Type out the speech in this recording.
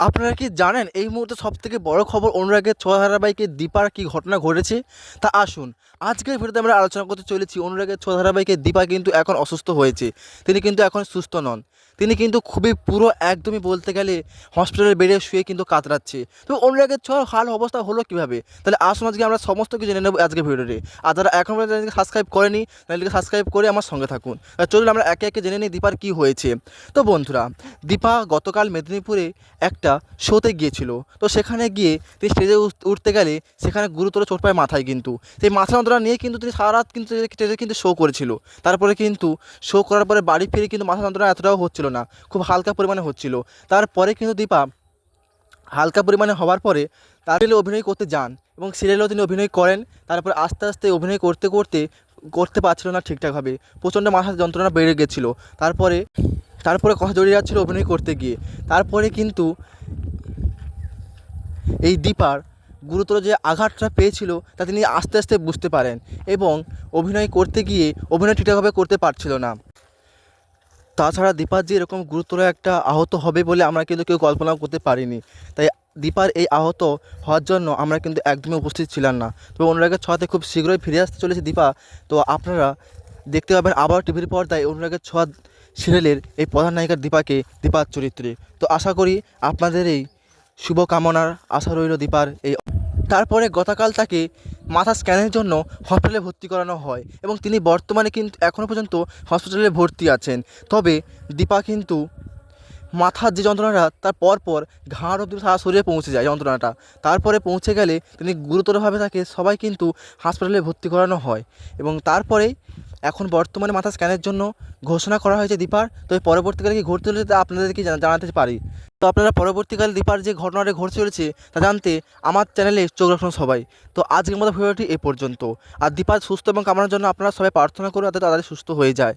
আপনারা কি জানেন এই মুহূর্তে সব থেকে বড় খবর অনুরাগের ছয় ধারাবাহিকে দীপার কি ঘটনা ঘটেছে? তা আসুন, আজকের ভিডিওতে আমরা আলোচনা করতে চলেছি অনুরাগের ছয় ধারাবাহিকে দীপা কিন্তু এখন অসুস্থ হয়েছে। তিনি কিন্তু এখন সুস্থ নন। তিনি কিন্তু খুবই পুরো একদমই বলতে গেলে হসপিটালের বেডে শুয়ে কিন্তু কাতরাচ্ছে। তো অনুরাগের ছয় হাল অবস্থা হলো কীভাবে? তাহলে আসুন আজকে আমরা সমস্ত কিছু জেনে নেব আজকের ভিডিওতে। আর যারা এখন সাবস্ক্রাইব করেনি চ্যানেলকে সাবস্ক্রাইব করে আমার সঙ্গে থাকুন। চলুন আমরা একে একে জেনে নিই দীপার কী হয়েছে। তো বন্ধুরা, দীপা গতকাল মেদিনীপুরে একটা শোতে গিয়েছিল। তো সেখানে গিয়ে তিনি স্টেজে উঠ- উঠতে গেলে সেখানে গুরুতর চোট পায় মাথায় কিন্তু। সেই মাথা যন্ত্রণা নিয়ে কিন্তু তিনি সারা রাত কিন্তু স্টেজে কিন্তু শো করেছিল। তারপরে কিন্তু শো করার পরে বাড়ি ফিরে কিন্তু মাথা যন্ত্রণা এতটাও হচ্ছিল না, খুব হালকা পরিমাণে হচ্ছিল। তারপরে কিন্তু দীপা হালকা পরিমাণে হওয়ার পরে তার অভিনয় করতে যান এবং সিরিয়ালেও তিনি অভিনয় করেন। তারপরে আস্তে আস্তে অভিনয় করতে করতে করতে পারছিল না ঠিকঠাকভাবে। প্রচণ্ড মাথার যন্ত্রণা বেড়ে গেছিল। তারপরে তারপরে কথা জড়িয়ে যাচ্ছিল অভিনয় করতে গিয়ে। তারপরে কিন্তু এই দীপার গুরুতর যে আঘাতটা পেয়েছিল তা তিনি আস্তে আস্তে বুঝতে পারেন এবং অভিনয় করতে গিয়ে অভিনয় ঠিকঠাকভাবে করতে পারছিল না। তাছাড়া দীপার যে এরকম গুরুতর একটা আহত হবে বলে আমরা কিন্তু কেউ কল্পনা করতে পারিনি। তাই দীপার এই আহত হওয়ার জন্য আমরা কিন্তু একদমই উপস্থিত ছিলাম না। তবে অনুরাগের ছয়াতে খুব শীঘ্রই ফিরে আসতে চলেছে দীপা। তো আপনারা দেখতে পাবেন আবার টিভির পর্দায় অনুরাগের ছোঁয়া সিরিয়ালের এই প্রধান নায়িকার দীপাকে দীপার চরিত্রে। তো আশা করি আপনাদের এই শুভকামনার আশা রইল দীপার এই তারপরে গতকাল তাকে মাথা স্ক্যানের জন্য হসপিটালে ভর্তি করানো হয় এবং তিনি বর্তমানে কিন্তু এখনও পর্যন্ত হসপিটালে ভর্তি আছেন। তবে দীপা কিন্তু মাথার যে যন্ত্রণাটা, তার পরপর ঘাড় অব্দি সারা শরীরে পৌঁছে যায় যন্ত্রণাটা। তারপরে পৌঁছে গেলে তিনি গুরুতরভাবে তাকে সবাই কিন্তু হাসপাতালে ভর্তি করানো হয় এবং তারপরে এখন বর্তমানে মাথা স্ক্যানের জন্য ঘোষণা করা হয়েছে দীপার। তবে পরবর্তীকালে কি ঘটতে হলে তা আপনাদেরকে জানা- জানাতে পারি। তো আপনারা পরবর্তীকালে দীপার যে ঘটনাটা ঘটতে চলেছে তা জানতে আমার চ্যানেলে চোখ রাখুন সবাই। তো আজকের মতো ভিডিওটি এ পর্যন্ত। আর দীপার সুস্থ এবং কামানোর জন্য আপনারা সবাই প্রার্থনা করুন যাতে তাড়াতাড়ি সুস্থ হয়ে যায়।